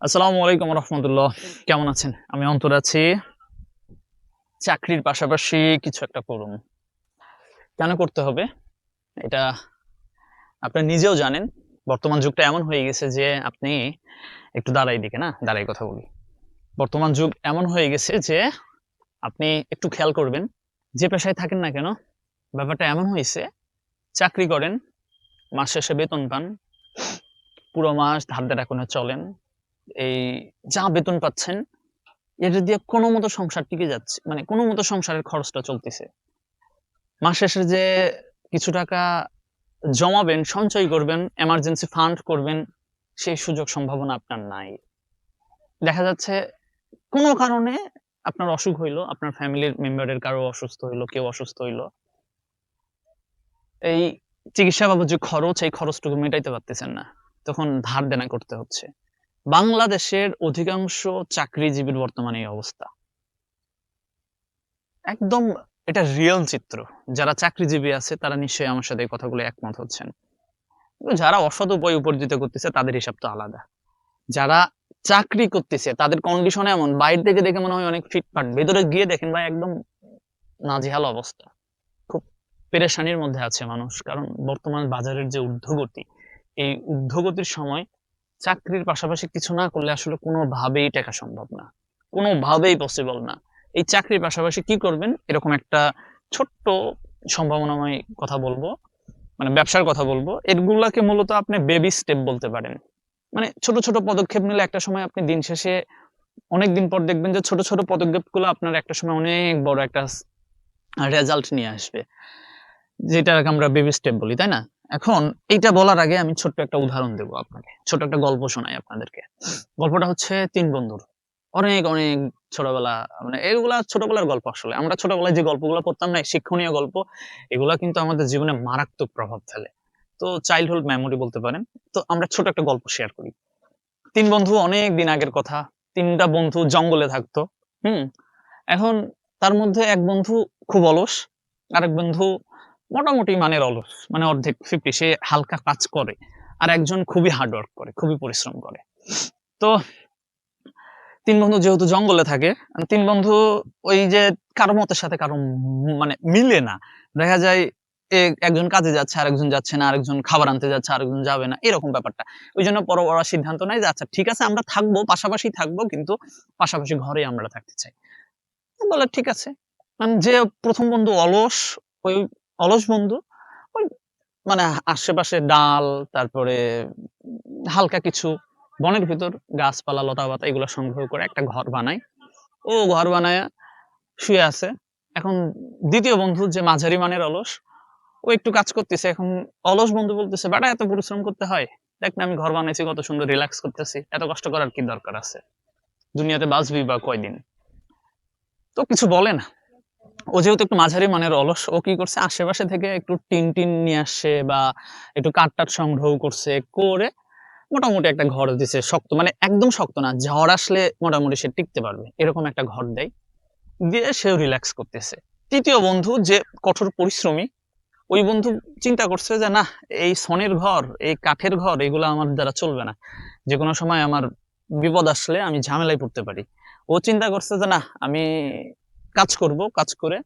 আসসালামু আলাইকুম রহমতুল্লাহ। কেমন আছেন? আমি অন্তর আছি। চাকরির পাশাপাশি কিছু একটা করুন। কেন করতে হবে? এটা আপনি নিজেও জানেন। বর্তমান যুগটা এমন হয়ে গেছে যে আপনি একটু দাঁড়াই দিকে, না? দাঁড়াই কথা বলি। বর্তমান যুগ এমন হয়ে গেছে যে আপনি একটু খেয়াল করবেন, যে পেশায় থাকেন না কেন, ব্যাপারটা এমন হয়েছে, চাকরি করেন, মাস শেষে বেতন পান, পুরো মাস ধার ধারা কোনো চলেন এই যা বেতন পাচ্ছেন, এটা দিয়ে কোনো মতো সংসার টিকে যাচ্ছে মানে কোনো মতো সংসারের খরচটা চলতেছে। মাস শেষে যে কিছু টাকা জমাবেন, সঞ্চয় করবেন এমার্জেন্সি ফান্ড করবেন, সেই সুযোগ সম্ভাবনা আপনার নাই। দেখা যাচ্ছে কোনো কারণে আপনার অসুখ হইল, আপনার ফ্যামিলির মেম্বারের কারও অসুস্থ হইল, কেউ অসুস্থ হইল। এই চিকিৎসা বাবদ যে খরচ, এই খরচটুকু মেটাইতে পারতেছেন না। তখন ধার দেনা করতে হচ্ছে। বাংলাদেশের অধিকাংশ চাকরিজীবীর বর্তমানে এই অবস্থা। একদম এটা রিয়েল চিত্র। যারা চাকরিজীবী আছে, তারা নিশ্চয়ই আমার সাথে এই কথাগুলো একমত হচ্ছেন। যারা অসৎ উপায় উপার্জিত করতেছে, তাদের হিসাব তো আলাদা। যারা চাকরি করতেছে, তাদের কন্ডিশন এমন, বাইরে থেকে দেখে মনে হয় অনেক ফিটফাট ভেতরে গিয়ে দেখেন ভাই, একদম নাজেহাল অবস্থা। খুব পেরেশানির মধ্যে আছে মানুষ। কারণ বর্তমান বাজারের যে ঊর্ধ্বগতি, এই ঊর্ধ্বগতির সময় চাকরির পাশাপাশি কিছু না করলে আসলে কোনোভাবেই টাকা সম্ভব না। কোনোভাবেই পসিবল না। এই চাকরির পাশাপাশি কি করবেন? এরকম একটা ছোট্ট সম্ভাবনাময় কথা বলব মানে ব্যবসার কথা বলব। এগুলাকে মূলত আপনি বেবি স্টেপ বলতে পারেন। মানে ছোট ছোট পদক্ষেপ নিলে একটা সময় আপনি দিন শেষে অনেক দিন পর দেখবেন যে ছোট ছোট পদক্ষেপগুলো আপনার একটা সময় অনেক বড় একটা রেজাল্ট নিয়ে আসবে। যেটাকে আমরা বেবি স্টেপ বলি, তাই না? এখন এইটা বলার আগে আমি ছোট্ট একটা উদাহরণ দেবো আপনাকে। ছোট একটা গল্প শোনাই আপনাদেরকে। গল্পটা হচ্ছে তিন বন্ধুর। অনেক অনেক ছোটবেলা মানে এগুলা ছোটবেলার গল্প আসলে। আমরা ছোটবেলায় যে গল্পগুলো পড়তাম না, শিক্ষণীয় গল্প, এগুলা কিন্তু আমাদের জীবনে মারাত্মক প্রভাব ফেলে। তো চাইল্ডহুড মেমোরি বলতে পারেন। তো আমরা ছোট একটা গল্প শেয়ার করি। তিন বন্ধু অনেক দিন আগের কথা। তিনটা বন্ধু জঙ্গলে থাকতো, হুম? এখন তার মধ্যে এক বন্ধু খুব অলস, আরেক বন্ধু মোটামুটি মানের অলস মানে অর্ধেক ফিফটি সে হালকা কাজ করে। আর একজন খুবই হার্ডওয়ার্ক করে, খুবই পরিশ্রম করে। তো তিন বন্ধু যেহেতু জঙ্গলে থাকে তিন বন্ধু ওই যে কারও মতের সাথে কারও মানে মিলে না। দেখা যায় একজন কাজে যাচ্ছে, আরেকজন যাচ্ছে না, আরেকজন খাবার আনতে যাচ্ছে, আরেকজন যাবে না, এরকম ব্যাপারটা। ওই জন্য পর ওরা সিদ্ধান্ত নেয় যে আচ্ছা ঠিক আছে, আমরা থাকব, পাশাপাশি থাকব, কিন্তু পাশাপাশি ঘরে আমরা থাকতে চাই। বলে ঠিক আছে। মানে যে প্রথম বন্ধু অলস, ওই অলস বন্ধু ওই মানে আশেপাশে ডাল, তারপরে হালকা কিছু বনের ভিতর গাছপালা লতা পাতা এগুলো সংগ্রহ করে একটা ঘর বানায় ও ঘর বানায় শুয়ে আছে। এখন দ্বিতীয় বন্ধু যে মাঝারি মানের অলস, ও একটু কাজ করতেছে। এখন অলস বন্ধু বলতেছে, বেটা, এত পরিশ্রম করতে হয়? দেখ না, আমি ঘর বানাইছি, কত সুন্দর রিল্যাক্স করতেছি। এত কষ্ট করার কি দরকার আছে? দুনিয়াতে বাঁচবি বা কয়দিন? তো কিছু বলে না। ও যেহেতু একটু মাঝারি মানের অলস, ও কি করছে? আশেপাশে থেকে একটু টিন টিন নিয়ে আসছে বা একটু কাঠ টাট সংগ্রহ করছে করে মোটামুটি একটা ঘর দিছে। শক্ত মানে একদম শক্ত না, ঝড় আসলে মোটামুটি সে টিকতে পারবে। এরকম একটা ঘর দেয়। দিয়ে সেও রিল্যাক্স করতেছে। তৃতীয় বন্ধু যে কঠোর পরিশ্রমী, ওই বন্ধু চিন্তা করছে যে না এই সনের ঘর, এই কাঠের ঘর, এগুলো আমার দ্বারা চলবে না। যে কোনো সময় আমার বিপদ আসলে আমি ঝামেলায় পড়তে পারি। ও চিন্তা করছে যে না আমি কাজ করব, কাজ করে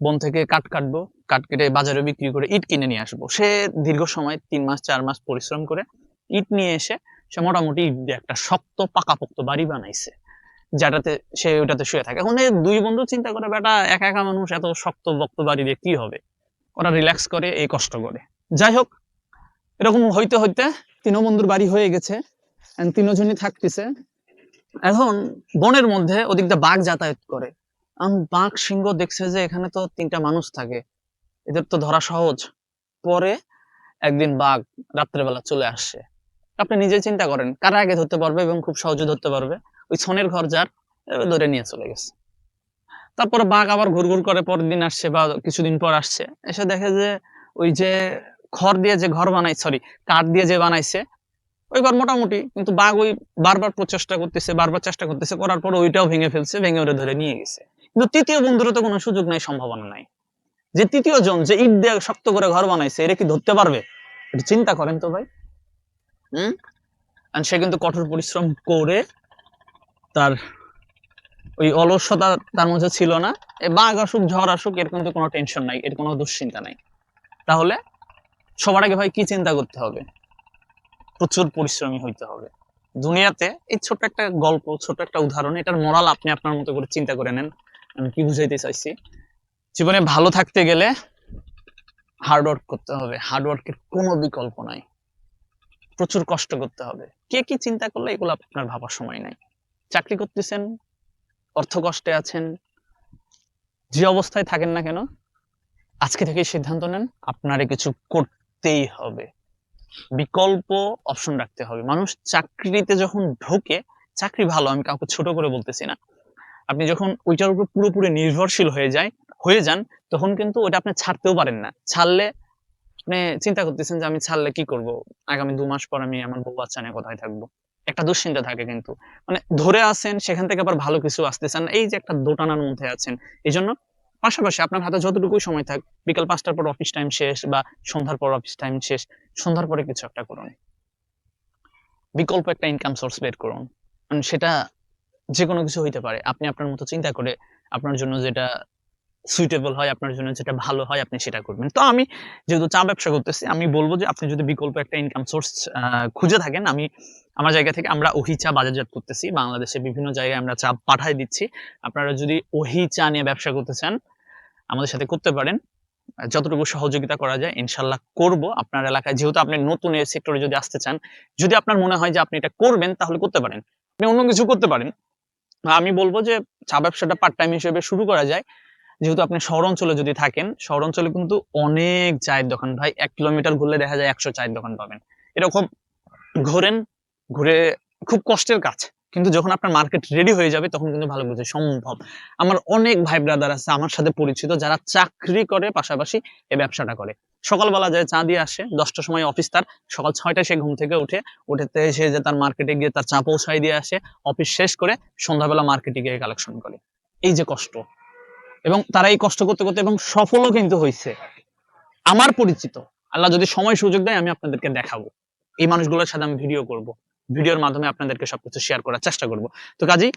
বন থেকে কাঠ কাটবো, কাঠ কেটে বাজারে বিক্রি করে ইট কিনে নিয়ে আসব। সে দীর্ঘ সময়, তিন মাস, চার মাস পরিশ্রম করে ইট নিয়ে এসে সে মোটামুটি একটা শক্ত, পাকাপোক্ত বাড়ি বানাইছে, যেটাতে সে ওটাতে শুয়ে থাকে। এখন দুই বন্ধু চিন্তা করে, বেটা, একা একা মানুষ, এত শক্ত, বক্ত বাড়ি দিয়ে কি হবে? ওরা রিল্যাক্স করে, এই কষ্ট করে। যাই হোক, এরকম হইতে হইতে তিনো বন্ধুর বাড়ি হয়ে গেছে তিনজনই থাকতেছে। এখন বনের মধ্যে ওদিকটা বাঘ যাতায়াত করে। বাঘ সিংহ দেখছে যে এখানে তো তিনটা মানুষ থাকে। এদের তো ধরা সহজ। পরে একদিন বাঘ রাত্রেবেলা চলে আসছে আপনি নিজে চিন্তা করেন, কারা আগে ধরতে পারবে এবং খুব সহজে ধরতে পারবে? ওই ছনের ঘর যার ধরে নিয়ে চলে গেছে। তারপরে বাঘ আবার ঘুর ঘুর করে, পরের দিন আসছে বা কিছুদিন পর আসছে। এসে দেখে যে ওই যে খড় দিয়ে যে ঘর বানাই সরি কাঠ দিয়ে যে বানাইছে ওই মোটামুটি কিন্তু বাঘ ওই বারবার প্রচেষ্টা করতেছে, বারবার চেষ্টা করতেছে, করার পর ওইটাও ভেঙে ফেলছে, ভেঙে ওরে ধরে নিয়ে গেছে। কিন্তু তৃতীয় বন্ধুরও তো কোনো সুযোগ নাই, সম্ভাবনা নাই। যে তৃতীয় জন যে ইট দিয়ে শক্ত করে ঘর বানাইছে, এরা কি ধরতে পারবে? একটু চিন্তা করেন তো ভাই। হুম? সে কিন্তু কঠোর পরিশ্রম করে তার ওই অলসতা তার মধ্যে ছিল না। এ বাঘ আসুক, ঝড় আসুক, এর কিন্তু কোনো টেনশন নাই, এর কোনো দুশ্চিন্তা নাই। তাহলে সবার আগে ভাই কি চিন্তা করতে হবে? প্রচুর পরিশ্রমী হইতে হবে। দুনিয়াতে এই ছোট্ট একটা গল্প, ছোট্ট একটা উদাহরণ, এটার মরাল আপনি আপনার মতো করে চিন্তা করে নেন। আমি কি বুঝাইতে চাইছি? জীবনে ভালো থাকতে গেলে হার্ডওয়ার্ক করতে হবে। হার্ডওয়ার্কের কোনো বিকল্প নাই। প্রচুর কষ্ট করতে হবে। কে কি চিন্তা করলে এগুলো আপনার ভাবার সময় নাই। চাকরি করতেছেন, অর্থ কষ্টে আছেন, যে অবস্থায় থাকেন না কেন, আজকে থেকে সিদ্ধান্ত নেন, আপনারে কিছু করতেই হবে। বিকল্প অপশন রাখতে হবে। মানুষ চাকরিতে যখন ঢোকে, চাকরি ভালো, আমি কাউকে ছোট করে বলতেছি না। আপনি যখন ওইটার উপর পুরোপুরি নির্ভরশীল হয়ে যায়, হয়ে যান, তখন কিন্তু ওটা আপনি ছাড়তেও পারেন না। ছাড়লে আপনি চিন্তা করতেছেন যে আমি ছাড়লে কি করব? আগামী দু মাস পর আমি আমার বউ বাচ্চা নিয়ে কোথায় থাকব? একটা দুশ্চিন্তা থাকে কিন্তু। মানে ধরে আছেন, সেখান থেকে আবার ভালো কিছু আসতেছেন এই যে একটা দোটানার মধ্যে আছেন এই জন্য পাশাপাশি আপনার হাতে যতটুকু সময় থাক, বিকাল পাঁচটার পর অফিস টাইম শেষ বা সন্ধ্যার পর অফিস টাইম শেষ, সন্ধ্যার পরে কিছু একটা করুন। বিকল্প একটা ইনকাম সোর্স বের করুন। মানে সেটা যে কোনো কিছু হইতে পারে। আপনি আপনার মতো চিন্তা করে আপনার জন্য যেটা সুইটেবল হয়, আপনার জন্য যেটা ভালো হয়, আপনি সেটা করবেন। তো আমি যেহেতু চা ব্যবসা করতেছি, আমি বলব যে আপনি যদি বিকল্প একটা ইনকাম সোর্স খুঁজে থাকেন, আমি আমার জায়গা থেকে আমরা ওহি চা বাজারজাত করতেছি। বাংলাদেশে বিভিন্ন জায়গায় আমরা চা পাঠাই দিচ্ছি। আপনারা যদি ওহি চা নিয়ে ব্যবসা করতে চান আমাদের সাথে করতে পারেন। যতটুকু সহযোগিতা করা যায় ইনশাল্লাহ করব। আপনার এলাকায় যেহেতু আপনি নতুন এই সেক্টরে যদি আসতে চান, যদি আপনার মনে হয় যে আপনি এটা করবেন, তাহলে করতে পারেন। আপনি অন্য কিছু করতে পারেন। আমি বলব যে চা ব্যবসাটা পার্ট টাইম হিসেবে শুরু করা যায়। যেহেতু আপনি শহর অঞ্চলে যদি থাকেন শহর অঞ্চলে কিন্তু অনেক চায়ের দোকান। ভাই, এক কিলোমিটার ঘুরলে দেখা যায় একশো চায়ের দোকান পাবেন। এরকম ঘোরেন, ঘুরে খুব কষ্টের কাজ। কিন্তু যখন আপনার মার্কেট রেডি হয়ে যাবে, তখন কিন্তু ভালো বুঝে সম্ভব। আমার অনেক ভাই ব্রাদার আছে আমার সাথে পরিচিত যারা চাকরি করে, পাশাপাশি এই ব্যবসাটা করে। সকালবেলা যায় চা দিয়ে আসে, দশটার সময় অফিস তার, সকাল ছয়টায় সে ঘুম থেকে উঠে, উঠেতে সে যে তার মার্কেটে গিয়ে তার চা পৌঁছায় দিয়ে আসে অফিস শেষ করে সন্ধ্যাবেলা মার্কেটে গিয়ে কালেকশন করে। এই যে কষ্ট। এবং তারা এই কষ্ট করতে করতে এবং সফলও কিন্তু হয়েছে আমার পরিচিত, আল্লাহ যদি সময় সুযোগ দেয় আমি আপনাদেরকে দেখাবো। এই মানুষগুলোর সাথে আমি ভিডিও করব। ভিডিওর মাধ্যমে আপনাদেরকে সবকিছু শেয়ার করার চেষ্টা করব। তো কাজেই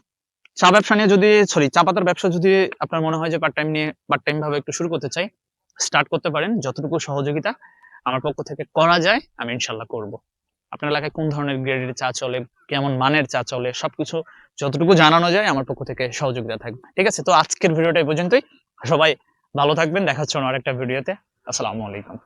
চা ব্যবসা নিয়ে যদি সরি চা পাতার ব্যবসা যদি আপনার মনে হয় যে পার্ট টাইম নিয়ে পার্ট টাইম ভাবে একটু শুরু করতে চাই স্টার্ট করতে পারেন যতটুকু সহযোগিতা আমার পক্ষ থেকে করা যায়, আমি ইনশাল্লাহ করব। আপনার এলাকায় কোন ধরনের গ্রেডের চা চলে, কেমন মানের চা চলে, সবকিছু যতটুকু জানানো যায় আমার পক্ষ থেকে সহযোগিতা থাকবে। ঠিক আছে? তো আজকের ভিডিওটা এই পর্যন্তই। সবাই ভালো থাকবেন। দেখা হচ্ছে আরেকটা ভিডিওতে। আসসালামু আলাইকুম।